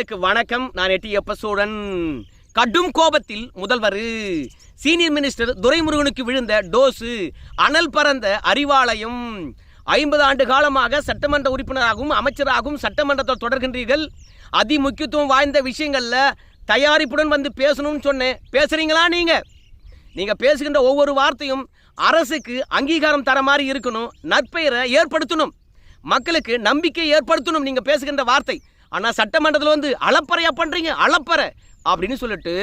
நேயர்களுக்கு வணக்கம். நான் எட்டி எப்பசோடன். கடும் கோபத்தில் முதல்வர் சீனியர் மினிஸ்டர் துரைமுருகனுக்கு விழுந்த டோஸு அனல் பறந்த அறிவாலயம். ஐம்பது ஆண்டு காலமாக சட்டமன்ற உறுப்பினராகவும் அமைச்சராகவும் சட்டமன்றத்தில் தொடர்கின்றீர்கள். அதி முக்கியத்துவம் வாய்ந்த விஷயங்கள்ல தயாரிப்புடன் வந்து பேசணும்னு சொன்னேன். பேசுறீங்களா நீங்க? நீங்க பேசுகின்ற ஒவ்வொரு வார்த்தையும் அரசுக்கு அங்கீகாரம் தர மாதிரி இருக்கணும். நற்பெயரை ஏற்படுத்தணும். மக்களுக்கு நம்பிக்கை ஏற்படுத்தணும். நீங்க பேசுகின்ற வார்த்தை. ஆனால் சட்டமன்றத்தில் வந்து அளப்பறையாக பண்ணுறீங்க அளப்பறை அப்படின்னு சொல்லிட்டு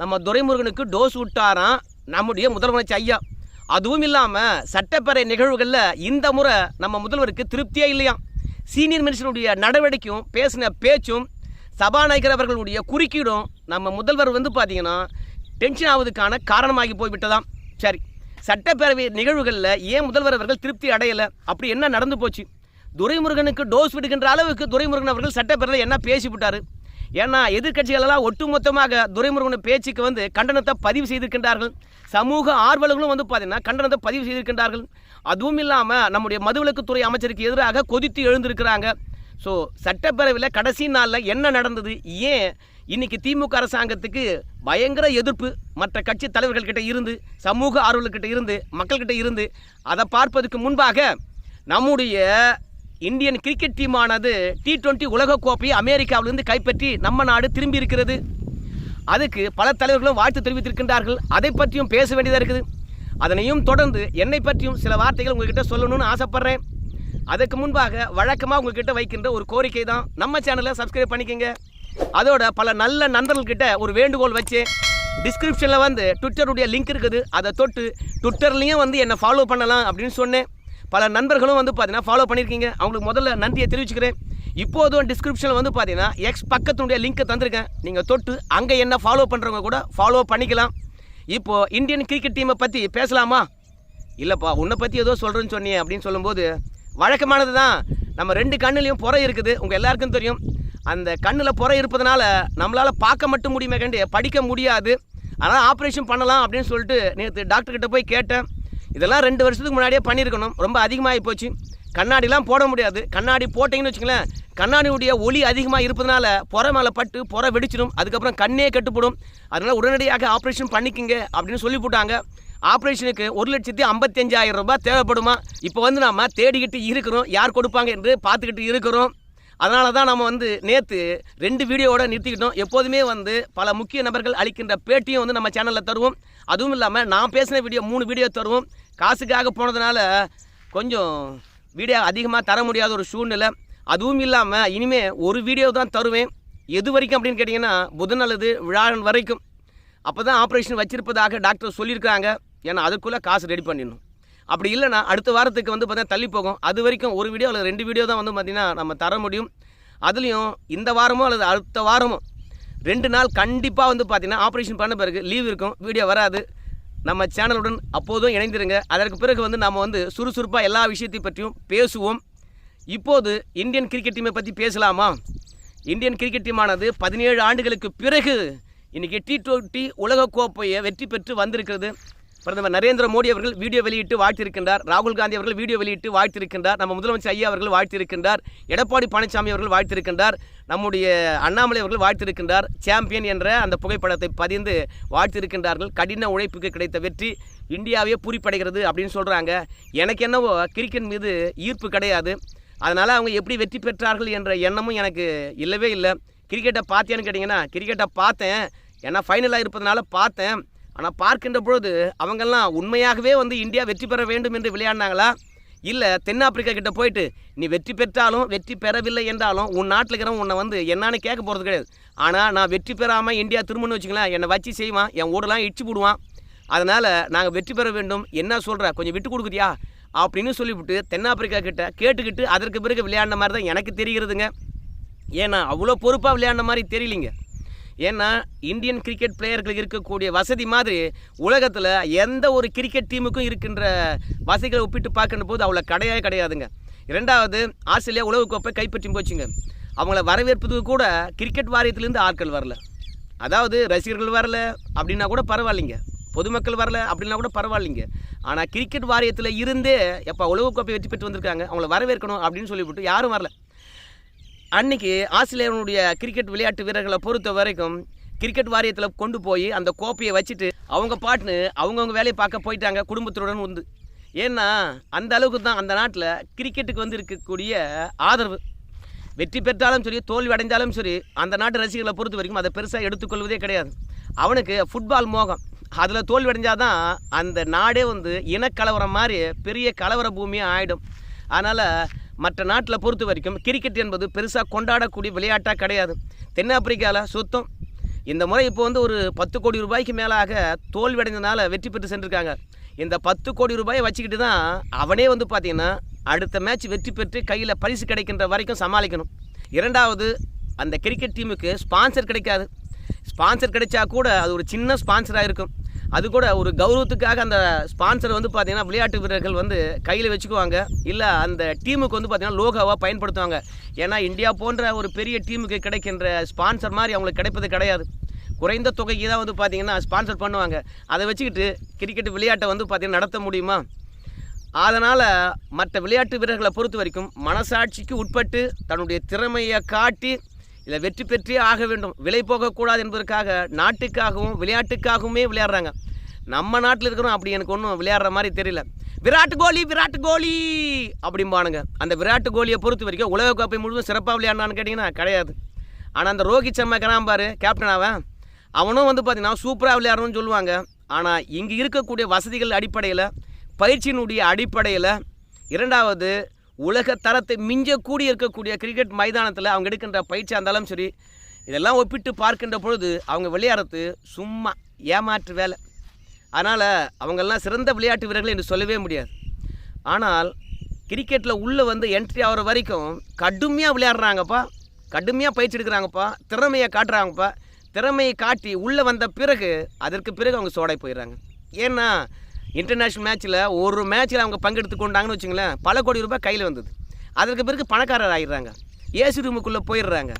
நம்ம துரைமுருகனுக்கு டோஸ் விட்டாராம் நம்முடைய முதலமைச்சர் ஐயா. அதுவும் இல்லாமல் சட்டப்பேரவை நிகழ்வுகளில் இந்த முறை நம்ம முதல்வருக்கு திருப்தியே இல்லையாம் சீனியர் மினிஸ்டருடைய நடவடிக்கையும் பேசின பேச்சும் சபாநாயகர் அவர்களுடைய குறுக்கீடும் நம்ம முதல்வர் வந்து பார்த்தீங்கன்னா டென்ஷன் ஆவதுக்கான காரணமாகி போய்விட்டதாம் சரி சட்டப்பேரவை நிகழ்வுகளில் ஏன் முதல்வர் அவர்கள் திருப்தி அடையலை? அப்படி என்ன நடந்து போச்சு? துரைமுருகனுக்கு டோஸ் விடுகின்ற அளவுக்கு துரைமுருகன் அவர்கள் சட்டப்பேரவையில் என்ன பேசிவிட்டார்? ஏன்னா எதிர்க்கட்சிகள் எல்லாம் ஒட்டுமொத்தமாக துரைமுருகன் பேச்சுக்கு வந்து கண்டனத்தை பதிவு செய்திருக்கின்றார்கள். சமூக ஆர்வலர்களும் வந்து பார்த்தீங்கன்னா கண்டனத்தை பதிவு செய்திருக்கின்றார்கள். அதுவும் இல்லாமல் நம்முடைய மதுவிலக்குத்துறை அமைச்சருக்கு எதிராக கொதித்து எழுந்திருக்கிறாங்க. ஸோ சட்டப்பேரவையில் கடைசி நாளில் என்ன நடந்தது? ஏன் இன்னைக்கு திமுக அரசாங்கத்துக்கு பயங்கர எதிர்ப்பு? மற்ற கட்சி தலைவர்கள்கிட்ட இருந்து சமூக ஆர்வலர்கிட்ட இருந்து மக்கள்கிட்ட இருந்து அதை பார்ப்பதற்கு முன்பாக நம்முடைய இந்தியன் கிரிக்கெட் டீமானது டி டுவெண்ட்டி உலகக்கோப்பையை அமெரிக்காவிலிருந்து கைப்பற்றி நம்ம நாடு திரும்பி இருக்கிறது. அதுக்கு பல தலைவர்களும் வாழ்த்து தெரிவித்திருக்கின்றார்கள். அதை பற்றியும் பேச வேண்டியதாக இருக்குது. அதனையும் தொடர்ந்து என்னை பற்றியும் சில வார்த்தைகள் உங்ககிட்ட சொல்லணும்னு ஆசைப்படுறேன். அதுக்கு முன்பாக வழக்கமாக உங்ககிட்ட வைக்கின்ற ஒரு கோரிக்கை தான். நம்ம சேனலை சப்ஸ்கிரைப் பண்ணிக்கோங்க. அதோட பல நல்ல நண்பர்கள்கிட்ட ஒரு வேண்டுகோள் வச்சு டிஸ்கிரிப்ஷனில் வந்து ட்விட்டருடைய லிங்க் இருக்குது. அதை தொட்டு ட்விட்டர்லேயும் வந்து என்னை ஃபாலோ பண்ணலாம் அப்படின்னு சொன்னேன். பல நண்பர்களும் வந்து பார்த்தீங்கன்னா ஃபாலோ பண்ணியிருக்கீங்க அவங்களுக்கு முதல்ல நன்றியை தெரிவிச்சுக்கிறேன். இப்போதும் டிஸ்கிரிப்ஷனில் வந்து பார்த்தீங்கன்னா எக்ஸ் பக்கத்துடைய லிங்க்கை தந்திருக்கேன். நீங்கள் தொட்டு அங்கே என்ன ஃபாலோ பண்ணுறவங்க கூட ஃபாலோ பண்ணிக்கலாம். இப்போது இந்தியன் கிரிக்கெட் டீமை பற்றி பேசலாமா? இல்லைப்பா உன்னை பற்றி ஏதோ சொல்கிறேன்னு சொன்னியே அப்படின்னு சொல்லும்போது வழக்கமானது தான் நம்ம ரெண்டு கண்ணுலேயும் புறை இருக்குது. உங்கள் எல்லாருக்கும் தெரியும். அந்த கண்ணில் புறை இருப்பதனால நம்மளால் பார்க்க மட்டும் முடியுமே கண்டு படிக்க முடியாது. அதனால் ஆப்ரேஷன் பண்ணலாம் அப்படின்னு சொல்லிட்டு நேற்று டாக்டர்கிட்ட போய் கேட்டேன். இதெல்லாம் ரெண்டு வருஷத்துக்கு முன்னாடியே பண்ணியிருக்கணும். ரொம்ப அதிகமாகி போச்சு. கண்ணாடிலாம் போட முடியாது. கண்ணாடி போட்டிங்கன்னு வச்சுங்களேன் கண்ணாடியுடைய ஒளி அதிகமாக இருப்பதனால புற மேலே பட்டு புற வெடிச்சிடும். அதுக்கப்புறம் கண்ணே கட்டுப்படும். அதனால் உடனடியாக ஆப்ரேஷன் பண்ணிக்கிங்க அப்படின்னு சொல்லி போட்டாங்க. ஆப்ரேஷனுக்கு ஒரு லட்சத்தி ஐம்பத்தஞ்சாயிரம் ரூபாய் தேவைப்படுமா? இப்போ வந்து நாம் தேடிக்கிட்டு இருக்கிறோம். யார் கொடுப்பாங்க என்று பார்த்துக்கிட்டு இருக்கிறோம். அதனால தான் நம்ம வந்து நேற்று ரெண்டு வீடியோவோட நிறுத்திக்கிட்டோம். எப்போதுமே வந்து பல முக்கிய நபர்கள் அளிக்கின்ற பேட்டியும் வந்து நம்ம சேனலில் தருவோம். அதுவும் இல்லாமல் நான் பேசின வீடியோ மூணு வீடியோ தருவோம். காசுக்காக போனதுனால கொஞ்சம் வீடியோ அதிகமாக தர முடியாத ஒரு சூழ்நிலை. அதுவும் இல்லாமல் இனிமேல் ஒரு வீடியோ தான் தருவேன். எது வரைக்கும் அப்படின்னு கேட்டிங்கன்னா புதன் அல்லது விழான் வரைக்கும். அப்போ தான் ஆப்ரேஷன் வச்சுருப்பதாக டாக்டர் சொல்லியிருக்காங்க ஏன்னா அதுக்குள்ளே காசு ரெடி பண்ணிடணும். அப்படி இல்லைன்னா அடுத்த வாரத்துக்கு வந்து பார்த்தீங்கன்னா தள்ளி போகும். அது வரைக்கும் ஒரு வீடியோ அல்லது ரெண்டு வீடியோ தான் வந்து பார்த்திங்கன்னா நம்ம தர முடியும். அதுலேயும் இந்த வாரமோ அல்லது அடுத்த வாரமோ ரெண்டு நாள் கண்டிப்பாக வந்து பார்த்திங்கன்னா ஆப்ரேஷன் பண்ண பிறகு லீவ் இருக்கும். வீடியோ வராது. நம்ம சேனலுடன் அப்போதும் இணைந்திருங்க. அதற்கு பிறகு வந்து நம்ம வந்து சுறுசுறுப்பாக எல்லா விஷயத்தை பற்றியும் பேசுவோம். இப்போது இந்தியன் கிரிக்கெட் டீமை பற்றி பேசலாமா? இந்தியன் கிரிக்கெட் டீமானது பதினேழு ஆண்டுகளுக்கு பிறகு இன்றைக்கி டி டுவெண்ட்டி உலகக்கோப்பையை வெற்றி பெற்று வந்திருக்கிறது. பிரதமர் நரேந்திர மோடி அவர்கள் வீடியோ வெளியிட்டு வாழ்த்திருக்கின்றார். ராகுல் காந்தி அவர்கள் வீடியோ வெளியிட்டு வாழ்த்திருக்கின்றார். நம்ம முதலமைச்சர் ஐயா அவர்கள் வாழ்த்திருக்கின்றார். எடப்பாடி பழனிசாமி அவர்கள் வாழ்த்திருக்கின்றார். நம்முடைய அண்ணாமலை அவர்கள் வாழ்த்திருக்கின்றார். சாம்பியன் என்ற அந்த புகைப்படத்தை பதிந்து வாழ்த்திருக்கின்றார்கள். கடின உழைப்புக்கு கிடைத்த வெற்றி இந்தியாவே பூரிப்படைகிறது அப்படின்னு சொல்கிறாங்க எனக்கு என்னவோ கிரிக்கெட் மீது ஈர்ப்பு கிடையாது. அதனால் அவங்க எப்படி வெற்றி பெற்றார்கள் என்ற எண்ணமும் எனக்கு இல்லவே இல்லை. கிரிக்கெட்டை பார்த்தேன்னு கேட்டிங்கன்னா கிரிக்கெட்டை பார்த்தேன். ஏன்னா ஃபைனலாக இருப்பதனால பார்த்தேன். ஆனால் பார்க்கின்ற பொழுது அவங்கெல்லாம் உண்மையாகவே வந்து இந்தியா வெற்றி பெற வேண்டும் என்று விளையாடினாங்களா? இல்லை தென்னாப்பிரிக்கா கிட்ட போயிட்டு நீ வெற்றி பெற்றாலும் வெற்றி பெறவில்லை என்றாலும் உன் நாட்டில் இருக்கிறவன் உன்னை வந்து என்னான்னு கேட்க போகிறது கிடையாது. ஆனால் நான் வெற்றி பெறாமல் இந்தியா திரும்பணும்னு வச்சுங்களேன் என்னை வச்சு செய்வான் என் ஊடெல்லாம் இடிச்சு போடுவான். அதனால் நாங்கள் வெற்றி பெற வேண்டும். என்ன சொல்கிற கொஞ்சம் விட்டு கொடுக்குறியா? அப்படின்னு சொல்லிவிட்டு தென்னாப்பிரிக்கா கிட்ட கேட்டுக்கிட்டு அதற்கு பிறகு விளையாடின மாதிரி தான் எனக்கு தெரிகிறதுங்க. ஏன்னா அவ்வளோ பொறுப்பாக விளையாடின மாதிரி தெரியலிங்க. ஏன்னா இந்தியன் கிரிக்கெட் பிளேயர்களுக்கு இருக்கக்கூடிய வசதி மாதிரி உலகத்தில் எந்த ஒரு கிரிக்கெட் டீமுக்கும் இருக்கின்ற வசதிகளை ஒப்பிட்டு பார்க்கின்ற போது அவ்வளோ கிடையவே கிடையாதுங்க. ரெண்டாவது ஆஸ்திரேலியா உலகக்கோப்பை கைப்பற்றி போச்சுங்க. அவங்கள வரவேற்பதுக்கு கூட கிரிக்கெட் வாரியத்திலேருந்து ஆட்கள் வரல. அதாவது ரசிகர்கள் வரல அப்படின்னா கூட பரவாயில்லைங்க. பொதுமக்கள் வரல அப்படின்னா கூட பரவாயில்லைங்க. ஆனால் கிரிக்கெட் வாரியத்தில் இருந்தே எப்போ உலகக்கோப்பை வெற்றி பெற்று வந்திருக்காங்க அவங்கள வரவேற்கணும் அப்படின்னு சொல்லிவிட்டு யாரும் வரல. அன்னைக்கு ஆஸ்திரேலியாவுடைய கிரிக்கெட் விளையாட்டு வீரர்களை பொறுத்த வரைக்கும் கிரிக்கெட் வாரியத்தில் கொண்டு போய் அந்த கோப்பையை வச்சுட்டு அவங்க பாட்டுன்னு அவங்கவுங்க வேலையை பார்க்க போயிட்டாங்க குடும்பத்துடன் வந்து ஏன்னா அந்த அளவுக்கு தான் அந்த நாட்டில் கிரிக்கெட்டுக்கு வந்து இருக்கக்கூடிய ஆதரவு. வெற்றி பெற்றாலும் சரி தோல்வி அடைந்தாலும் சரி அந்த நாட்டு ரசிகர்களை பொறுத்த வரைக்கும் அதை பெருசாக எடுத்துக்கொள்வதே கிடையாது. அவனுக்கு ஃபுட்பால் மோகம். அதில் தோல்வி அடைஞ்சாதான் அந்த நாடே வந்து இனக்கலவரம் மாதிரி பெரிய கலவர பூமியாக ஆகிடும் அதனால் மற்ற நாட்டில் பொறுத்த வரைக்கும் கிரிக்கெட் என்பது பெருசாக கொண்டாடக்கூடிய விளையாட்டாக கிடையாது. தென்னாப்பிரிக்காவில் சுத்தம். இந்த முறை இப்போ வந்து ஒரு பத்து கோடி ரூபாய்க்கு மேலாக தோல்வியடைந்ததுனால வெற்றி பெற்று சென்றிருக்காங்க. இந்த பத்து கோடி ரூபாயை வச்சுக்கிட்டு தான் அவனே வந்து பார்த்தீங்கன்னா அடுத்த மேட்ச் வெற்றி பெற்று கையில் பரிசு கிடைக்கின்ற வரைக்கும் சமாளிக்கணும். இரண்டாவது அந்த கிரிக்கெட் டீமுக்கு ஸ்பான்சர் கிடைக்காது. ஸ்பான்சர் கிடைச்சா கூட அது ஒரு சின்ன ஸ்பான்சராக இருக்கும். அது கூட ஒரு கௌரவத்துக்காக அந்த ஸ்பான்சர் வந்து பார்த்தீங்கன்னா விளையாட்டு வீரர்கள் வந்து கையில் வச்சுக்குவாங்க. இல்லை அந்த டீமுக்கு வந்து பார்த்தீங்கன்னா லோகோவாக பயன்படுத்துவாங்க. ஏன்னா இந்தியா போன்ற ஒரு பெரிய டீமுக்கு கிடைக்கின்ற ஸ்பான்சர் மாதிரி அவங்களுக்கு கிடைப்பது கிடையாது. குறைந்த தொகைக்கு தான் வந்து பார்த்தீங்கன்னா ஸ்பான்சர் பண்ணுவாங்க. அதை வச்சுக்கிட்டு கிரிக்கெட் விளையாட்டை வந்து பார்த்தீங்கன்னா நடத்த முடியுமா? அதனால் மற்ற விளையாட்டு வீரர்களை பொறுத்த வரைக்கும் மனசாட்சிக்கு உட்பட்டு தன்னுடைய திறமையை காட்டி இதில் வெற்றி பெற்றே ஆக வேண்டும். விலை போகக்கூடாது என்பதற்காக நாட்டுக்காகவும் விளையாட்டுக்காகவுமே விளையாடுறாங்க. நம்ம நாட்டில் இருக்கிறோம் அப்படி எனக்கு ஒன்றும் விளையாடுற மாதிரி தெரியல. விராட் கோலி விராட் கோலி அப்படிம்பானுங்க. அந்த விராட் கோலியை பொறுத்த வரைக்கும் உலகக்கோப்பை முழுவதும் சிறப்பாக விளையாடினான்னு கேட்டிங்கன்னா கிடையாது. ஆனால் அந்த ரோஹித் சர்மா இருக்கிறான் பாரு கேப்டன் அவன் அவனும் வந்து பார்த்தீங்கன்னா சூப்பராக விளையாடணும்னு சொல்லுவாங்க. ஆனால் இங்கே இருக்கக்கூடிய வசதிகள் அடிப்படையில் பயிற்சியினுடைய அடிப்படையில் இரண்டாவது உலக தரத்தை மிஞ்சக்கூடி இருக்கக்கூடிய கிரிக்கெட் மைதானத்தில் அவங்க எடுக்கின்ற பயிற்சியாக இருந்தாலும் சரி. இதெல்லாம் ஒப்பிட்டு பார்க்கின்ற பொழுது அவங்க விளையாடுறது சும்மா ஏமாற்று வேலை. அதனால் அவங்கெல்லாம் சிறந்த விளையாட்டு வீரர்கள் என்று சொல்லவே முடியாது. ஆனால் கிரிக்கெட்டில் உள்ளே வந்து என்ட்ரி ஆகிற வரைக்கும் கடுமையாக விளையாடுறாங்கப்பா. கடுமையாக பயிற்சி எடுக்கிறாங்கப்பா. திறமையை காட்டுறாங்கப்பா. திறமையை காட்டி உள்ளே வந்த பிறகு அதற்கு பிறகு அவங்க சோடை போயிடுறாங்க. ஏன்னா இன்டர்நேஷ்னல் மேட்ச்சில் ஒரு மேட்ச்சில் அவங்க பங்கெடுத்து கொண்டாங்கன்னு வச்சுங்களேன் பல கோடி ரூபாய் கையில் வந்தது. அதற்கு பிறகு பணக்காரர் ஆகிடுறாங்க ஏசி ரூமுக்குள்ளே போயிடுறாங்க.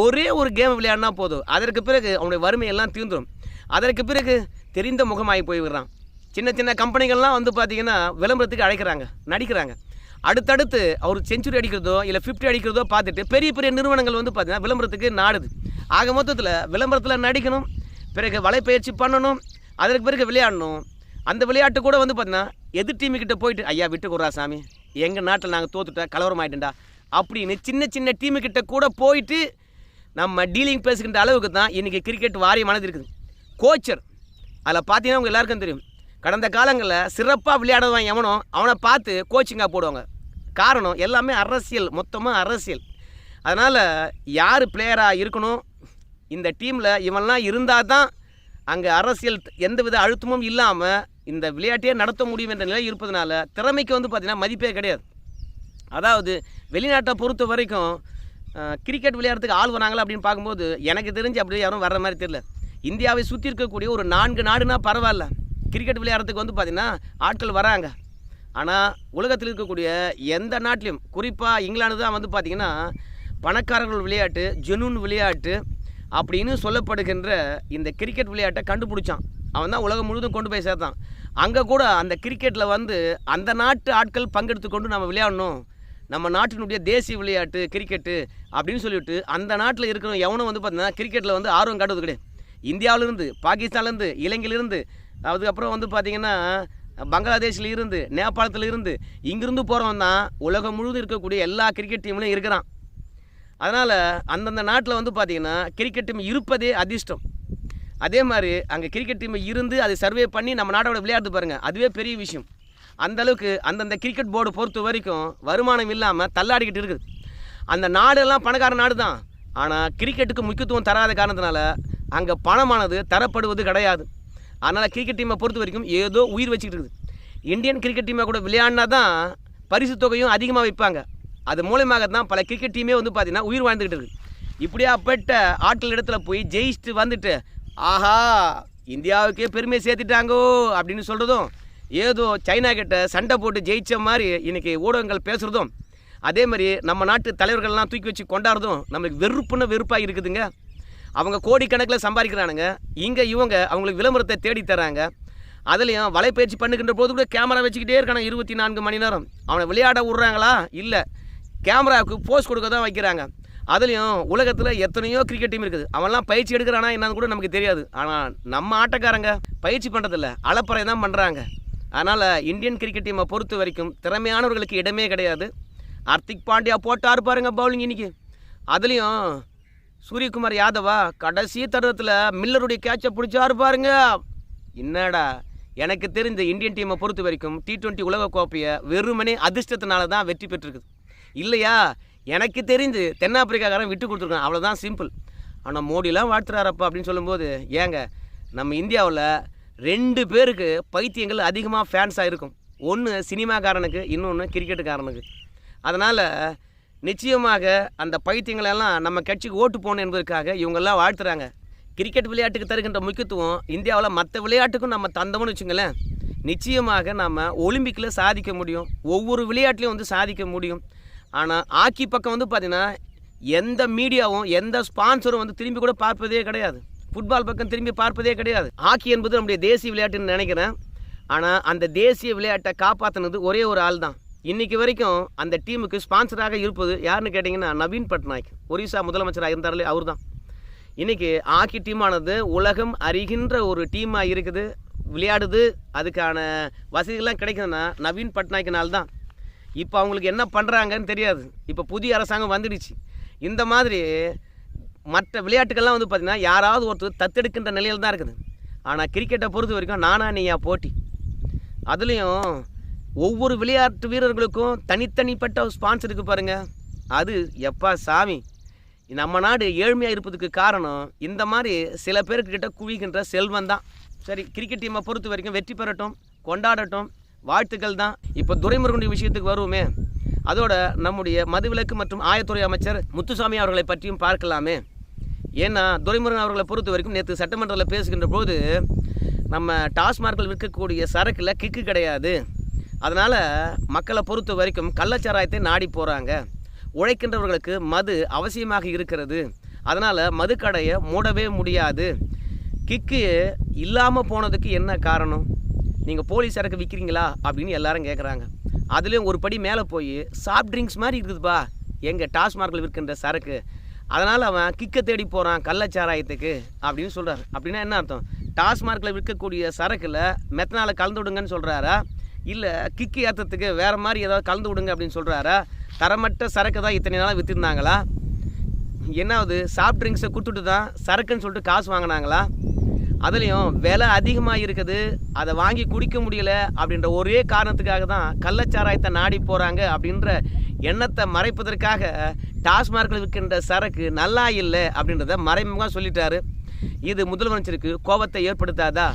ஒரே ஒரு கேம் விளையாடினா போதும். அதற்கு பிறகு அவனுடைய வறுமையெல்லாம் தீர்ந்துடும் அதற்கு பிறகு தெரிந்த முகமாகி போய்விடுறான். சின்ன சின்ன கம்பெனிகள்லாம் வந்து பார்த்திங்கன்னா விளம்பரத்துக்கு அழைக்கிறாங்க நடிக்கிறாங்க. அடுத்தடுத்து அவர் செஞ்சுரி அடிக்கிறதோ இல்லை ஃபிஃப்டி அடிக்கிறதோ பார்த்துட்டு பெரிய பெரிய நிறுவனங்கள் வந்து பார்த்தீங்கன்னா விளம்பரத்துக்கு நாடுது. ஆக மொத்தத்தில் விளம்பரத்தில் நடிக்கணும் பிறகு வலைப்பயிற்சி பண்ணணும் அதற்கு பிறகு விளையாடணும். அந்த விளையாட்டு கூட வந்து பார்த்தீங்கன்னா எதிர் டீமுக்கிட்ட போயிட்டு ஐயா விட்டு கொடுறா சாமி. எங்கள் நாட்டில் நாங்கள் தோத்துட்டா கலவரம் ஆகிட்டேன்டா அப்படின்னு சின்ன சின்ன டீமுக்கிட்ட கூட போயிட்டு நம்ம டீலிங் பேசுகின்ற அளவுக்கு தான் இன்றைக்கி கிரிக்கெட் வாரியமானது இருக்குது. கோச்சர் அதில் பார்த்தீங்கன்னா உங்கள் எல்லாருக்கும் தெரியும். கடந்த காலங்களில் சிறப்பாக விளையாடுவான் எவனோ அவனை பார்த்து கோச்சிங்காக போடுவாங்க. காரணம் எல்லாமே அரசியல் மொத்தமாக அரசியல். அதனால் யார் பிளேயராக இருக்கணும்? இந்த டீமில் இவன்லாம் இருந்தால் தான் அங்கே அரசியல் எந்தவித அழுத்தமும் இல்லாமல் இந்த விளையாட்டையே நடத்த முடியும் என்ற நிலை இருப்பதனால திறமைக்கு வந்து பார்த்திங்கன்னா மதிப்பே கிடையாது. அதாவது வெளிநாட்டை பொறுத்த வரைக்கும் கிரிக்கெட் விளையாடுறதுக்கு ஆள் வராங்களா அப்படின்னு பார்க்கும்போது எனக்கு தெரிஞ்சு அப்படி யாரும் வர்ற மாதிரி தெரியல. இந்தியாவை சுற்றி இருக்கக்கூடிய ஒரு நான்கு நாடுனா பரவாயில்ல. கிரிக்கெட் விளையாடுறதுக்கு வந்து பார்த்திங்கன்னா ஆட்கள் வராங்க. ஆனால் உலகத்தில் இருக்கக்கூடிய எந்த நாட்டிலையும் குறிப்பாக இங்கிலாந்து தான் வந்து பார்த்திங்கன்னா பணக்காரர்கள் விளையாட்டு ஜெனூன் விளையாட்டு அப்படின்னு சொல்லப்படுகின்ற இந்த கிரிக்கெட் விளையாட்டை கண்டுபிடிச்சான். அவன் தான் உலகம் முழுவதும் கொண்டு போய் சேர்த்தான். அங்கே கூட அந்த கிரிக்கெட்டில் வந்து அந்த நாட்டு ஆட்கள் பங்கெடுத்து கொண்டு நம்ம விளையாடணும். நம்ம நாட்டினுடைய தேசிய விளையாட்டு கிரிக்கெட்டு அப்படின்னு சொல்லிவிட்டு அந்த நாட்டில் இருக்கிற எவனும் வந்து பார்த்தீங்கன்னா கிரிக்கெட்டில் வந்து ஆர்வம் காட்டுவது கிடையாது. இந்தியாவிலிருந்து பாகிஸ்தான்லேருந்து இலங்கையிலிருந்து அதுக்கப்புறம் வந்து பார்த்திங்கன்னா பங்களாதேஷ்ல இருந்து நேபாளத்தில் இருந்து இங்கிருந்து போகிறவன் தான் உலகம் முழுவதும் இருக்கக்கூடிய எல்லா கிரிக்கெட் டீம்லையும் இருக்கிறான். அதனால் அந்தந்த நாட்டில் வந்து பார்த்திங்கன்னா கிரிக்கெட் டீம் இருப்பதே அதிர்ஷ்டம். அதே மாதிரி அங்கே கிரிக்கெட் டீம் இருந்து அதை சர்வே பண்ணி நம்ம நாட்டோட விளையாட்டு பாருங்கள் அதுவே பெரிய விஷயம். அந்தளவுக்கு அந்தந்த கிரிக்கெட் போர்டு பொறுத்த வரைக்கும் வருமானம் இல்லாமல் தள்ளாடிக்கிட்டு இருக்குது. அந்த நாடெல்லாம் பணக்கார நாடு தான். ஆனால் கிரிக்கெட்டுக்கு முக்கியத்துவம் தராத காரணத்தினால அங்கே பணமானது தரப்படுவது கிடையாது. அதனால் கிரிக்கெட் டீமை பொறுத்த வரைக்கும் ஏதோ உயிர் வச்சுக்கிட்டு இருக்குது. இந்தியன் கிரிக்கெட் டீமை கூட விளையாடினா தான் பரிசு தொகையும் அதிகமாக வைப்பாங்க. அது மூலயமாக தான் பல கிரிக்கெட் டீமே வந்து பார்த்திங்கன்னா உயிர் வாழ்ந்துக்கிட்டு இருக்குது. இப்படியாப்பட்ட ஆட்கள் இடத்துல போய் ஜெயிச்சுட்டு வந்துட்டு ஆஹா இந்தியாவுக்கே பெருமையை சேர்த்துட்டாங்கோ அப்படின்னு சொல்கிறதும் ஏதோ சைனா கிட்ட சண்டை போட்டு ஜெயிச்ச மாதிரி இன்றைக்கி ஊடகங்கள் பேசுகிறதும் அதே மாதிரி நம்ம நாட்டு தலைவர்கள்லாம் தூக்கி வச்சு கொண்டாடுறதும் நம்மளுக்கு வெறுப்புன்னு வெறுப்பாக இருக்குதுங்க. அவங்க கோடிக்கணக்கில் சம்பாதிக்கிறானுங்க. இங்கே இவங்க அவங்களுக்கு விளம்பரத்தை தேடி தராங்க அதுலேயும் வலைப்பயிற்சி பண்ணுகின்ற போது கூட கேமரா வச்சுக்கிட்டே இருக்கான இருபத்தி நான்கு மணி நேரம். அவனை விளையாட விட்றாங்களா? இல்லை. கேமராவுக்கு போஸ் கொடுக்க தான் வைக்கிறாங்க. அதுலேயும் உலகத்தில் எத்தனையோ கிரிக்கெட் டீம் இருக்குது. அவன்லாம் பயிற்சி எடுக்கிறானா என்னன்னு கூட நமக்கு தெரியாது. ஆனால் நம்ம ஆட்டக்காரங்க பயிற்சி பண்ணுறதில்ல அளப்பறை தான் பண்ணுறாங்க அதனால் இந்தியன் கிரிக்கெட் டீமை பொறுத்த வரைக்கும் திறமையானவர்களுக்கு இடமே கிடையாது. ஹர்திக் பாண்டியா போட்டா பாருங்க பவுலிங் இன்னைக்கு. அதுலேயும் சூரியகுமார் யாதவா கடைசி தருணத்தில் மில்லருடைய கேட்சை பிடிச்சாரு பாருங்க. என்னடா? எனக்கு தெரிஞ்ச இந்தியன் டீமை பொறுத்த வரைக்கும் டி டுவெண்ட்டி உலகக்கோப்பையை வெறுமனே அதிர்ஷ்டத்தினால தான் வெற்றி பெற்றிருக்குது இல்லையா? எனக்கு தெரிஞ்சு தென்னாப்பிரிக்காக்காரன் விட்டு கொடுத்துருக்கான். அவ்வளோதான் சிம்பிள் ஆனால் மோடிலாம் வாழ்த்துறாரப்பா அப்படின்னு சொல்லும்போது ஏங்க நம்ம இந்தியாவில் ரெண்டு பேருக்கு பைத்தியங்கள் அதிகமாக ஃபேன்ஸாக இருக்கும் ஒன்று சினிமாக்காரனுக்கு இன்னொன்று கிரிக்கெட்டுக்காரனுக்கு. அதனால் நிச்சயமாக அந்த பைத்தியங்களெல்லாம் நம்ம கட்சிக்கு ஓட்டு போகணும் என்பதற்காக இவங்கெல்லாம் வாழ்த்துறாங்க. கிரிக்கெட் விளையாட்டுக்கு தருகின்ற முக்கியத்துவம் இந்தியாவில் மற்ற விளையாட்டுக்கும் நம்ம தந்தோம்னு வச்சுங்களேன் நிச்சயமாக நம்ம ஒலிம்பிக்கில் சாதிக்க முடியும். ஒவ்வொரு விளையாட்டிலையும் வந்து சாதிக்க முடியும். ஆனால் ஹாக்கி பக்கம் வந்து பார்த்திங்கன்னா எந்த மீடியாவும் எந்த ஸ்பான்சரும் வந்து திரும்பி கூட பார்ப்பதே கிடையாது. ஃபுட்பால் பக்கம் திரும்பி பார்ப்பதே கிடையாது. ஹாக்கி என்பது நம்முடைய தேசிய விளையாட்டுன்னு நினைக்கிறேன். ஆனால் அந்த தேசிய விளையாட்டை காப்பாற்றினது ஒரே ஒரு ஆள் தான் இன்னைக்கு வரைக்கும் அந்த டீமுக்கு ஸ்பான்சராக இருப்பது யாருன்னு கேட்டிங்கன்னா நவீன் பட்நாயக். ஒரிசா முதலமைச்சராக இருந்தாலே அவர் தான் இன்றைக்கி ஹாக்கி டீமானது உலகம் அறிகின்ற ஒரு டீமாக இருக்குது விளையாடுது அதுக்கான வசதிகள்லாம் கிடைக்குதுன்னா நவீன் பட்நாயக்கினால் தான் இப்போ அவங்களுக்கு என்ன பண்ணுறாங்கன்னு தெரியாது. இப்போ புதிய அரசாங்கம் வந்துடுச்சு. இந்த மாதிரி மற்ற விளையாட்டுக்கள்லாம் வந்து பார்த்திங்கன்னா யாராவது ஒருத்தர் தத்தெடுக்கின்ற நிலையில் தான் இருக்குது. ஆனால் கிரிக்கெட்டை பொறுத்த வரைக்கும் நானா நீயா போட்டி. அதுலேயும் ஒவ்வொரு விளையாட்டு வீரர்களுக்கும் தனித்தனிப்பட்ட ஸ்பான்சர் இருக்குது பாருங்கள் அது எப்பா சாமி. நம்ம நாடு ஏழ்மையாக இருப்பதுக்கு காரணம் இந்த மாதிரி சில பேர்கிட்ட குவிக்கின்ற செல்வம் தான். சரி கிரிக்கெட் டீமை பொறுத்த வரைக்கும் வெற்றி பெறட்டும் கொண்டாடட்டும். வாழ்த்துக்கள் தான். இப்போ துரைமுருகனுடைய விஷயத்துக்கு வருவோமே. அதோட நம்முடைய மதுவிலக்கு மற்றும் ஆயத்துறை அமைச்சர் முத்துசாமி அவர்களை பற்றியும் பார்க்கலாமே. ஏன்னா துரைமுருகன் அவர்களை பொறுத்த வரைக்கும் நேற்று சட்டமன்றத்தில் பேசுகின்ற போது நம்ம டாஸ்மார்க்கில் விற்கக்கூடிய சரக்கில் கிக்கு கிடையாது. அதனால் மக்களை பொறுத்த வரைக்கும் கள்ளச்சாராயத்தை நாடி போகிறாங்க உழைக்கின்றவர்களுக்கு மது அவசியமாக இருக்கிறது. அதனால் மதுக்கடையை மூடவே முடியாது. கிக்கு இல்லாமல் போனதுக்கு என்ன காரணம்? நீங்கள் போலீஸ் சரக்கு விற்கிறீங்களா அப்படின்னு எல்லாரும் கேட்குறாங்க அதுலேயும் ஒரு படி மேலே போய் சாஃப்ட் ட்ரிங்க்ஸ் மாதிரி இருக்குதுப்பா. எங்கள் டாஸ்மார்க்கில் விற்கின்ற சரக்கு. அதனால் அவன் கிக்கை தேடி போகிறான் கள்ளச்சாராயத்துக்கு அப்படின்னு சொல்கிறார் அப்படின்னா என்ன அர்த்தம்? டாஸ்மார்க்கில் விற்கக்கூடிய சரக்கில் மெத்தனால கலந்து விடுங்கன்னு சொல்கிறாரா இல்லை கிக்கு ஏற்றத்துக்கு வேறு மாதிரி ஏதாவது கலந்து விடுங்க அப்படின்னு சொல்கிறாரா தரமற்ற சரக்கு தான் இத்தனை நாளாக விற்றுருந்தாங்களா என்னாவது சாஃப்ட் ட்ரிங்க்ஸை கொடுத்துட்டு தான் சரக்குன்னு சொல்லிட்டு காசு வாங்கினாங்களா? அதுலேயும் விலை அதிகமாக இருக்குது அதை வாங்கி குடிக்க முடியல அப்படின்ற ஒரே காரணத்துக்காக தான் கள்ளச்சாராயத்தை நாடி போகிறாங்க அப்படின்ற எண்ணத்தை மறைப்பதற்காக டாஸ்மார்க்கில் விற்கின்ற சரக்கு நல்லா இல்லை அப்படின்றத மறைமுகமாக சொல்லிட்டாரு. இது முதலமைச்சருக்கு கோபத்தை ஏற்படுத்தாதா?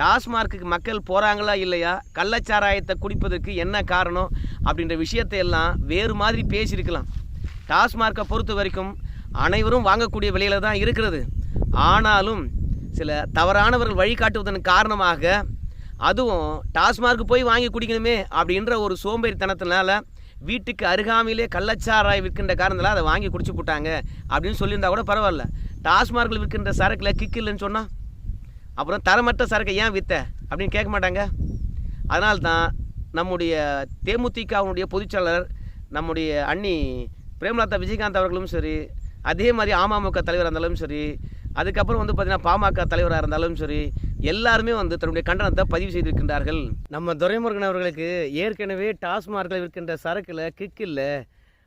டாஸ்மார்க்குக்கு மக்கள் போகிறாங்களா இல்லையா? கள்ளச்சாராயத்தை குடிப்பதற்கு என்ன காரணம் அப்படின்ற விஷயத்தை எல்லாம் வேறு மாதிரி பேசியிருக்கலாம். டாஸ்மார்க்கை பொறுத்த வரைக்கும் அனைவரும் வாங்கக்கூடிய விலையில் தான் இருக்கிறது. ஆனாலும் சில தவறானவர்கள் வழிகாட்டுவதன் காரணமாக அதுவும் டாஸ்மார்க் போய் வாங்கி குடிக்கணுமே அப்படின்ற ஒரு சோம்பேறித்தனத்தினால வீட்டுக்கு அருகாமையிலே கள்ளச்சாராய் விற்கின்ற காரணத்தில் அதை வாங்கி குடிச்சு போட்டாங்க அப்படின்னு சொல்லியிருந்தா கூட பரவாயில்ல. டாஸ்மார்க்கில் விற்கின்ற சரக்கில் கிக் இல்லைன்னு சொன்னால் அப்புறம் தரமற்ற சரக்கை ஏன் வித்த அப்படின்னு கேட்க மாட்டாங்க. அதனால தான் நம்முடைய தேமுதிகவுடைய பொதுச்செயலாளர் நம்முடைய அண்ணி பிரேமலதா விஜயகாந்த் அவர்களும் சரி அதே மாதிரி அமமுக தலைவராக இருந்தாலும் சரி அதுக்கப்புறம் வந்து பார்த்திங்கன்னா பாமக தலைவராக இருந்தாலும் சரி எல்லாருமே வந்து தன்னுடைய கண்டனத்தை பதிவு செய்திருக்கின்றார்கள். நம்ம துரைமுருகன் அவர்களுக்கு ஏற்கனவே டாஸ்மார்க்கில் விற்கின்ற சரக்கில் கிக் இல்லை.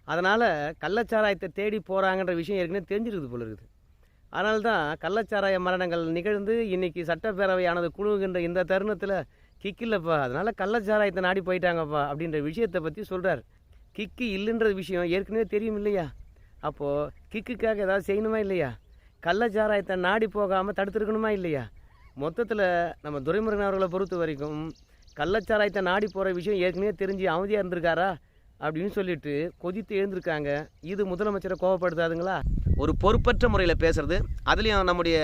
அதனால் கள்ளச்சாராயத்தை தேடி போகிறாங்கன்ற விஷயம் ஏற்கனவே தெரிஞ்சிருக்குது போல இருக்குது. அதனால தான் கள்ளச்சாராய மரணங்கள் நிகழ்ந்து இன்றைக்கி சட்டப்பேரவையானது குழுவுகின்ற இந்த தருணத்தில் கிக் இல்லைப்பா அதனால் கள்ளச்சாராயத்தை நாடி போயிட்டாங்கப்பா அப்படின்ற விஷயத்தை பற்றி சொல்கிறார் கிக்கு இல்லைன்ற விஷயம் ஏற்கனவே தெரியும் இல்லையா? அப்போது கிக்குக்காக ஏதாவது செய்யணுமா இல்லையா? கள்ளச்சாராயத்தை நாடி போகாமல் தடுத்துருக்கணுமா இல்லையா? மொத்தத்தில் நம்ம துரைமுருகன் அவர்களை பொறுத்த வரைக்கும் கள்ளச்சாராயத்தை நாடி போகிற விஷயம் ஏற்கனவே தெரிஞ்சு அமைதியாக இருந்திருக்காரா அப்படின்னு சொல்லிட்டு கொதித்து எழுந்திருக்காங்க. இது முதலமைச்சரை கோவப்படுத்தாதுங்களா? ஒரு பொறுப்பற்ற முறையில் பேசுறது. அதுலேயும் நம்முடைய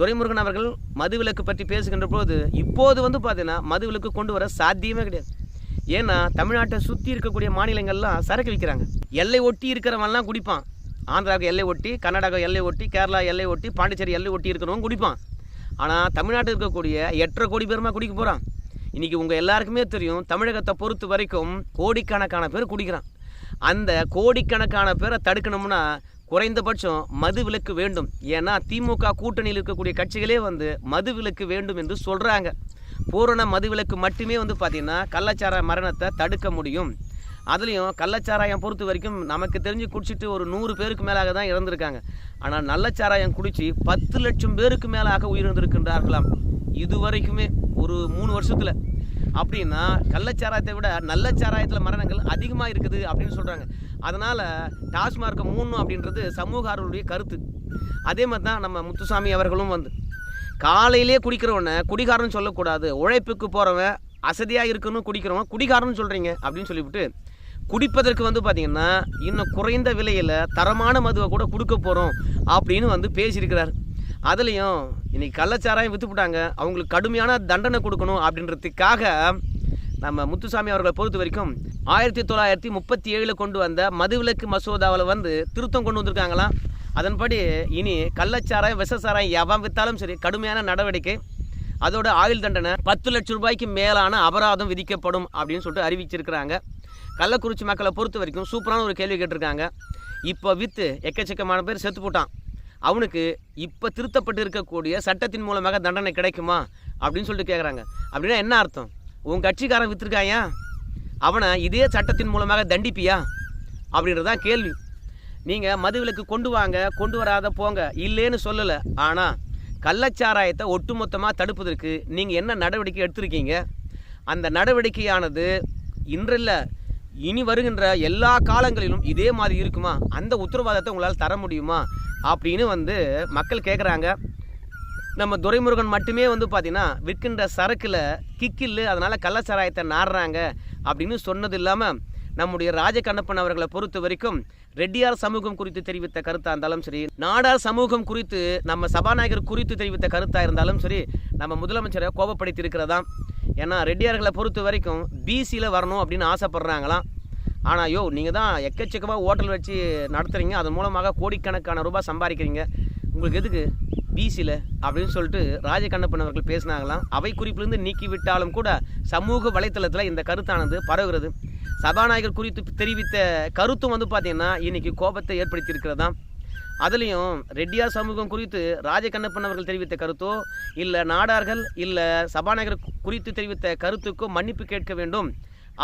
துரைமுருகன் அவர்கள் மதுவிலக்கு பற்றி பேசுகின்ற போது இப்போது வந்து பார்த்தீங்கன்னா மதுவிலக்கு கொண்டு வர சாத்தியமே கிடையாது. ஏன்னா தமிழ்நாட்டை சுற்றி இருக்கக்கூடிய மாநிலங்கள்லாம் சரக்கு விற்கிறாங்க. எல்லை ஒட்டி இருக்கிறவன்லாம் குடிப்பான். ஆந்திராவுக்கு எல்லை ஒட்டி கர்நாடகா எல்லை ஒட்டி கேரளா எல்லை ஒட்டி பாண்டிச்சேரி எல்லை ஒட்டி இருக்கிறவங்க குடிப்பான். ஆனால் தமிழ்நாட்டில் இருக்கக்கூடிய எட்டரை கோடி பேருமா குடிக்க போகிறான் இன்றைக்கி உங்கள் எல்லாருக்குமே தெரியும் தமிழகத்தை பொறுத்த வரைக்கும் கோடிக்கணக்கான பேர் குடிக்கிறான். அந்த கோடிக்கணக்கான பேரை தடுக்கணும்னா குறைந்தபட்சம் மது விலக்கு வேண்டும். ஏன்னா திமுக கூட்டணியில் இருக்கக்கூடிய கட்சிகளே வந்து மது விலக்கு வேண்டும் என்று சொல்கிறாங்க பூரண மது விலக்கு மட்டுமே வந்து பார்த்திங்கன்னா கள்ளச்சார மரணத்தை தடுக்க முடியும். அதுலேயும் கள்ளச்சாராயம் பொறுத்த வரைக்கும் நமக்கு தெரிஞ்சு குடிச்சிட்டு ஒரு நூறு பேருக்கு மேலாக தான் இறந்துருக்காங்க. ஆனால் நல்லச்சாராயம் குடித்து பத்து லட்சம் பேருக்கு மேலாக உயிரிழந்திருக்கின்றார்களாம். இது வரைக்குமே ஒரு மூணு வருஷத்தில். அப்படின்னா கள்ளச்சாராயத்தை விட நல்ல சாராயத்தில் மரணங்கள் அதிகமாக இருக்குது அப்படின்னு சொல்கிறாங்க அதனால் டாஸ்மார்க்கை மூணும் அப்படின்றது சமூக ஆர்வலுடைய கருத்து. அதே மாதிரி தான் நம்ம முத்துசாமி அவர்களும் வந்து காலையிலே குடிக்கிறவனை குடிகாரன்னு சொல்லக்கூடாது. உழைப்புக்கு போகிறவன் அசதியாக இருக்கணும் குடிக்கிறவன் குடிகாரன்னு சொல்கிறீங்க அப்படின்னு சொல்லிவிட்டு குடிப்பதற்கு வந்து பார்த்திங்கன்னா இன்னும் குறைந்த விலையில் தரமான மதுவை கூட கொடுக்க போகிறோம் அப்படின்னு வந்து பேசியிருக்கிறார். அதுலேயும் இன்னைக்கு கள்ளச்சாராயம் விற்றுப்புட்டாங்க அவங்களுக்கு கடுமையான தண்டனை கொடுக்கணும் அப்படின்றதுக்காக நம்ம முத்துசாமி அவர்களை பொறுத்த வரைக்கும் ஆயிரத்தி தொள்ளாயிரத்தி முப்பத்தி ஏழில் கொண்டு வந்த மதுவிலக்கு மசோதாவில் வந்து திருத்தம் கொண்டு வந்திருக்காங்களாம் அதன்படி இனி கள்ளச்சாராயம் விஷசாராயம் எவன் விற்றாலும் சரி கடுமையான நடவடிக்கை. அதோட ஆயுள் தண்டனை பத்து லட்சம் ரூபாய்க்கு மேலான அபராதம் விதிக்கப்படும் அப்படின்னு சொல்லிட்டு அறிவிச்சிருக்கிறாங்க. கள்ளக்குறிச்சி மக்களை பொறுத்த வரைக்கும் சூப்பரான ஒரு கேள்வி கேட்டிருக்காங்க. இப்போ விற்று எக்கச்சக்கமான பேர் செத்து போட்டான். அவனுக்கு இப்போ திருத்தப்பட்டு இருக்கக்கூடிய சட்டத்தின் மூலமாக தண்டனை கிடைக்குமா? அப்படின்னு சொல்லிட்டு கேட்குறாங்க அப்படின்னா என்ன அர்த்தம்? உன் கட்சிக்காரன் விற்றுருக்காயா அவனை இதே சட்டத்தின் மூலமாக தண்டிப்பியா? அப்படின்றது தான் கேள்வி நீங்கள் மதுவிலக்கு கொண்டு வாங்க கொண்டு வராத போங்க இல்லைன்னு சொல்லலை. ஆனால் கள்ளச்சாராயத்தை ஒட்டுமொத்தமாக தடுப்பதற்கு நீங்கள் என்ன நடவடிக்கை எடுத்திருக்கீங்க? அந்த நடவடிக்கையானது இன்றில்ல இனி வருகின்ற எல்லா காலங்களிலும் இதே மாதிரி இருக்குமா? அந்த உத்தரவாதத்தை உங்களால் தர முடியுமா? அப்படின்னு வந்து மக்கள் கேட்குறாங்க நம்ம துரைமுருகன் மட்டுமே வந்து பார்த்தீங்கன்னா விற்கின்ற சரக்கில் கிக்கில் அதனால் கள்ளச்சாராயத்தை நாடுறாங்க அப்படின்னு சொன்னது இல்லாமல் நம்முடைய ராஜகண்ணப்பன் அவர்களை பொறுத்த வரைக்கும் ரெட்டியார் சமூகம் குறித்து தெரிவித்த கருத்தாக இருந்தாலும் சரி நாடார் சமூகம் குறித்து நம்ம சபாநாயகர் குறித்து தெரிவித்த கருத்தாக இருந்தாலும் சரி நம்ம முதலமைச்சரை கோபப்படுத்தி இருக்கிறதான் ஏன்னா ரெட்டியார்களை பொறுத்த வரைக்கும் பிசியில் வரணும் அப்படின்னு ஆசைப்பட்றாங்களாம். ஆனால் யோ நீங்கள் தான் எக்கச்சக்கமாக ஹோட்டல் வச்சு நடத்துகிறீங்க அதன் மூலமாக கோடிக்கணக்கான ரூபாய் சம்பாதிக்கிறீங்க. உங்களுக்கு எதுக்கு பிசியில் அப்படின்னு சொல்லிட்டு ராஜகண்ணப்பன் அவர்கள் பேசினாங்களாம். அவை குறிப்பிலிருந்து நீக்கிவிட்டாலும் கூட சமூக வலைத்தளத்தில் இந்த கருத்தானது பரவுகிறது. சபாநாயகர் குறித்து தெரிவித்த கருத்தும் வந்து பார்த்தீங்கன்னா இன்றைக்கி கோபத்தை ஏற்படுத்தியிருக்கிறது தான் அதுலேயும் ரெட்டியார் சமூகம் குறித்து ராஜகண்ணப்பன் அவர்கள் தெரிவித்த கருத்தோ இல்லை நாடார்கள் இல்லை சபாநாயகர் குறித்து தெரிவித்த கருத்துக்கும் மன்னிப்பு கேட்க வேண்டும்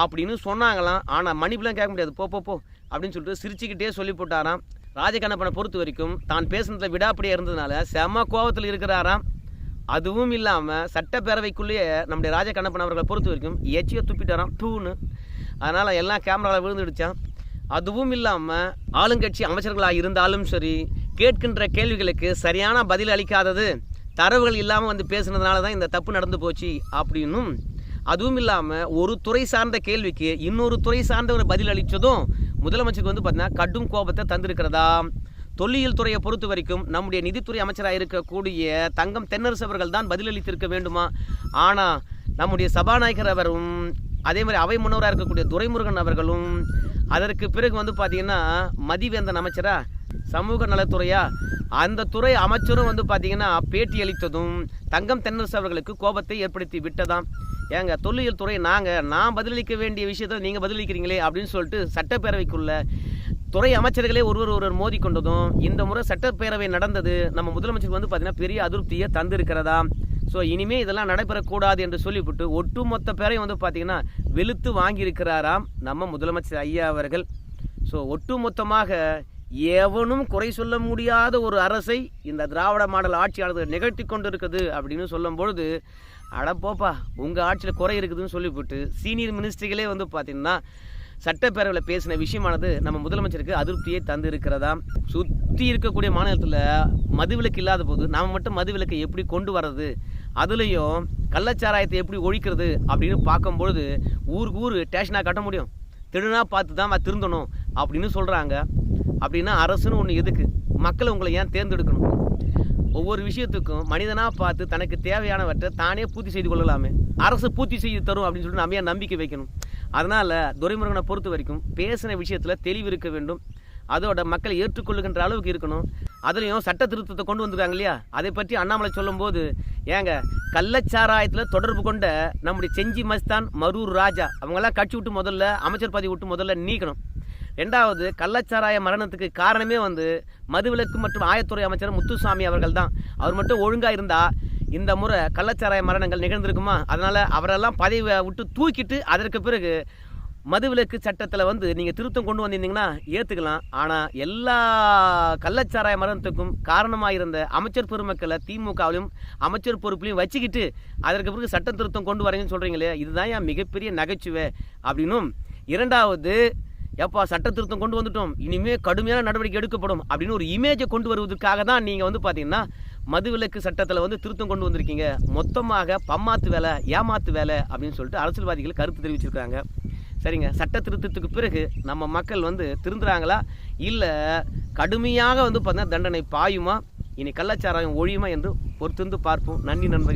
அப்படின்னு சொன்னாங்களாம். ஆனால் மன்னிப்புலாம் கேட்க முடியாது. போ போ போ அப்படின்னு சொல்லிட்டு சிரிச்சுக்கிட்டே சொல்லி போட்டாராம். ராஜகண்ணப்பனை பொறுத்த வரைக்கும் தான் பேசுனதில் விடாப்படியாக இருந்ததுனால செம கோபத்தில் இருக்கிறாராம். அதுவும் இல்லாமல் சட்டப்பேரவைக்குள்ளேயே நம்முடைய ராஜகண்ணப்பன் அவர்களை பொறுத்த வரைக்கும் எச்சியை துப்பிட்டாராம். தூணு அதனால் எல்லாம் கேமராவில் விழுந்துடுச்சான் அதுவும் இல்லாமல் ஆளுங்கட்சி அமைச்சர்களாக இருந்தாலும் சரி கேட்கின்ற கேள்விகளுக்கு சரியான பதில் அளிக்காதது. தரவுகள் இல்லாமல் வந்து பேசுனதுனால தான் இந்த தப்பு நடந்து போச்சு அப்படின்னும். அதுவும் இல்லாமல் ஒரு துறை சார்ந்த கேள்விக்கு இன்னொரு துறை சார்ந்தவர் பதில் அளித்ததும் முதலமைச்சருக்கு வந்து பார்த்தீங்கன்னா கடும் கோபத்தை தந்திருக்கிறதா? தொல்லியல் துறையை பொறுத்த வரைக்கும் நம்முடைய நிதித்துறை அமைச்சராக இருக்கக்கூடிய தங்கம் தென்னரசு அவர்கள் தான் பதிலளித்திருக்க வேண்டுமா? ஆனால் நம்முடைய சபாநாயகர் அவரும் அதே மாதிரி அவை முன்னவராக இருக்கக்கூடிய துரைமுருகன் அவர்களும் அதற்கு பிறகு வந்து பார்த்தீங்கன்னா மதிவேந்தன் அமைச்சரா சமூக நலத்துறையா அந்த துறை அமைச்சரும் வந்து பார்த்தீங்கன்னா பேட்டி அளித்ததும் தங்கம் தென்னரசு அவர்களுக்கு கோபத்தை ஏற்படுத்தி விட்டதாம். ஏங்க தொல்லியல் துறை நாங்கள் நான் பதிலளிக்க வேண்டிய விஷயத்தை நீங்கள் பதிலளிக்கிறீங்களே அப்படின்னு சொல்லிட்டு சட்டப்பேரவைக்குள்ள துறை அமைச்சர்களே ஒருவர் ஒருவர் மோதி கொண்டதும் இந்த முறை சட்டப்பேரவை நடந்தது நம்ம முதலமைச்சருக்கு வந்து பார்த்தீங்கன்னா பெரிய அதிருப்தியை தந்திருக்கிறதா ஸோ இனிமே இதெல்லாம் நடைபெறக்கூடாது என்று சொல்லிவிட்டு ஒட்டுமொத்த பேரையும் வந்து பார்த்தீங்கன்னா வெளுத்து வாங்கியிருக்கிறாராம் நம்ம முதலமைச்சர் ஐயா அவர்கள். ஸோ ஒட்டுமொத்தமாக எவனும் குறை சொல்ல முடியாத ஒரு அரசை இந்த திராவிட மாடல் ஆட்சியாளர்கள் நிகழ்த்தி கொண்டு இருக்குது அப்படின்னு சொல்லும் பொழுது அட போப்பா உங்கள் ஆட்சியில் குறை இருக்குதுன்னு சொல்லிவிட்டு சீனியர் மினிஸ்டர்களே வந்து பார்த்தீங்கன்னா சட்டப்பேரவையில் பேசின விஷயமானது நம்ம முதலமைச்சருக்கு அதிருப்தியை தந்து இருக்கிறதா சுற்றி இருக்கக்கூடிய மாநிலத்தில் மதுவிலக்கு இல்லாத போது நாம் மட்டும் மதுவிலக்கை எப்படி கொண்டு வர்றது? அதுலேயும் கள்ளச்சாராயத்தை எப்படி ஒழிக்கிறது அப்படின்னு பார்க்கும்பொழுது ஊருக்கு ஊர் ஸ்டேஷனாக கட்ட முடியும். திருநா பார்த்து தான் திருந்தணும் அப்படின்னு சொல்கிறாங்க அப்படின்னா அரசுன்னு ஒன்று எதுக்கு? மக்களை உங்களை ஏன் தேர்ந்தெடுக்கணும்? ஒவ்வொரு விஷயத்துக்கும் மனிதனாக பார்த்து தனக்கு தேவையானவற்றை தானே பூர்த்தி செய்து கொள்ளலாமே. அரசு பூர்த்தி செய்து தரும் அப்படின்னு சொல்லிட்டு நம்ம ஏன் நம்பிக்கை வைக்கணும்? அதனால் துரைமுருகனை பொறுத்த வரைக்கும் பேசின விஷயத்தில் தெளிவு இருக்க வேண்டும். அதோட மக்களை ஏற்றுக்கொள்ளுகின்ற அளவுக்கு இருக்கணும். அதுலேயும் சட்ட திருத்தத்தை கொண்டு வந்திருக்காங்க இல்லையா? அதை பற்றி அண்ணாமலை சொல்லும்போது ஏங்க கள்ளச்சாராயத்தில் தொடர்பு கொண்ட நம்முடைய செஞ்சி மஸ்தான் மரூர் ராஜா அவங்கெல்லாம் கட்சி விட்டு முதல்ல அமைச்சர் பதவி விட்டு முதல்ல நீக்கணும். ரெண்டாவது கள்ளச்சாராய மரணத்துக்கு காரணமே வந்து மதுவிலக்கு மற்றும் ஆயத்துறை அமைச்சர் முத்துசாமி அவர்கள் தான். அவர் மட்டும் ஒழுங்காக இருந்தால் இந்த முறை கள்ளச்சாராய மரணங்கள் நிகழ்ந்திருக்குமா? அதனால் அவரெல்லாம் பதவியை விட்டு தூக்கிட்டு அதற்கு பிறகு மதுவிலக்கு சட்டத்தில் வந்து நீங்கள் திருத்தம் கொண்டு வந்திருந்தீங்கன்னா ஏற்றுக்கலாம் ஆனால் எல்லா கள்ளச்சாராய மரணத்துக்கும் காரணமாக இருந்த அமைச்சர் பெருமக்களை திமுகவிலும் அமைச்சர் பொறுப்புலையும் வச்சுக்கிட்டு அதற்கு பிறகு சட்ட திருத்தம் கொண்டு வரீங்கன்னு சொல்கிறீங்களே இதுதான் என் மிகப்பெரிய நகைச்சுவை அப்படின்னும். இரண்டாவது எப்பா சட்ட திருத்தம் கொண்டு வந்துட்டோம் இனிமேல் கடுமையான நடவடிக்கை எடுக்கப்படும் அப்படின்னு ஒரு இமேஜை கொண்டு வருவதற்காக தான் நீங்கள் வந்து பார்த்தீங்கன்னா மதுவிலக்கு சட்டத்தில் வந்து திருத்தம் கொண்டு வந்திருக்கீங்க. மொத்தமாக பம்மாத்து வேலை ஏமாத்து வேலை அப்படின்னு சொல்லிட்டு அரசியல்வாதிகள் கருத்து தெரிவிச்சிருக்காங்க சரிங்க. சட்ட திருத்தத்துக்கு பிறகு நம்ம மக்கள் வந்து திருந்துறாங்களா? இல்லை கடுமையாக வந்து பார்த்தீங்கன்னா தண்டனை பாயுமா? இனி கள்ளச்சாராயம் ஒழியுமா என்று பொறுத்திருந்து பார்ப்போம். நன்றி நண்பர்கள்.